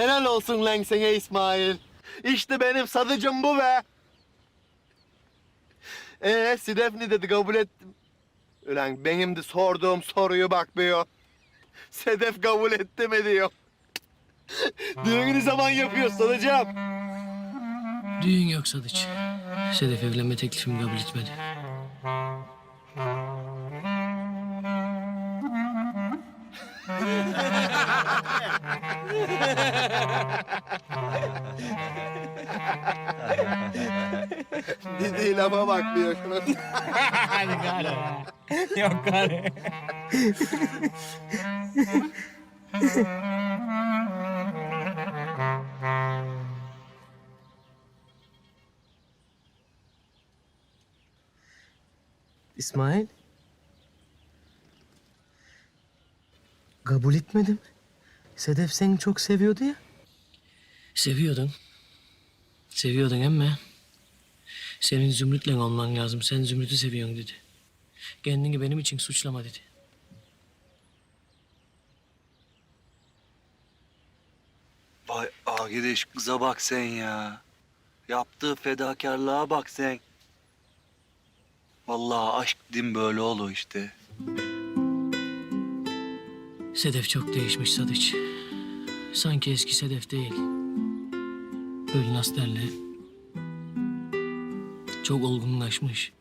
Helal olsun lan sana İsmail. İşte benim sadıcım bu be. Ee, Sidef ne dedi kabul ettim. Ulan benim de sorduğum soruyu bakmıyor. Sedef kabul etti mi diyor. Düğünü zaman yapıyor sadıcım. Düğün yok Sadıç. Sedef evlenme teklifimi kabul etmedi. Dediği lafa bakmıyor şuna. Hadi gari. Yok gari. İsmail. Kabul etmedim. Sedef seni çok seviyordu ya. Seviyordun. Seviyordun ama senin Zümrüt'le olman lazım. Sen Zümrüt'ü seviyorsun dedi. Kendini benim için suçlama dedi. Vay agideş kıza bak sen ya. Yaptığı fedakarlığa bak sen. Vallahi aşk din böyle olur işte. Sedef çok değişmiş Sadıç. Sanki eski Sedef değil. Böyle nasıl derler? Çok olgunlaşmış.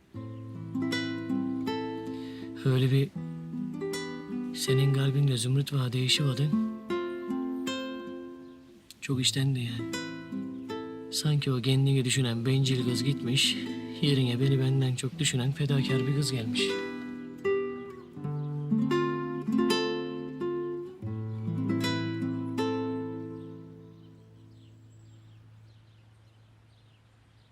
Öyle bir senin kalbinde zümrüt var değişi vardı. Çok iştendi yani. Sanki o kendini düşünen bencil kız gitmiş. Yerine beni benden çok düşünen fedakar bir kız gelmiş.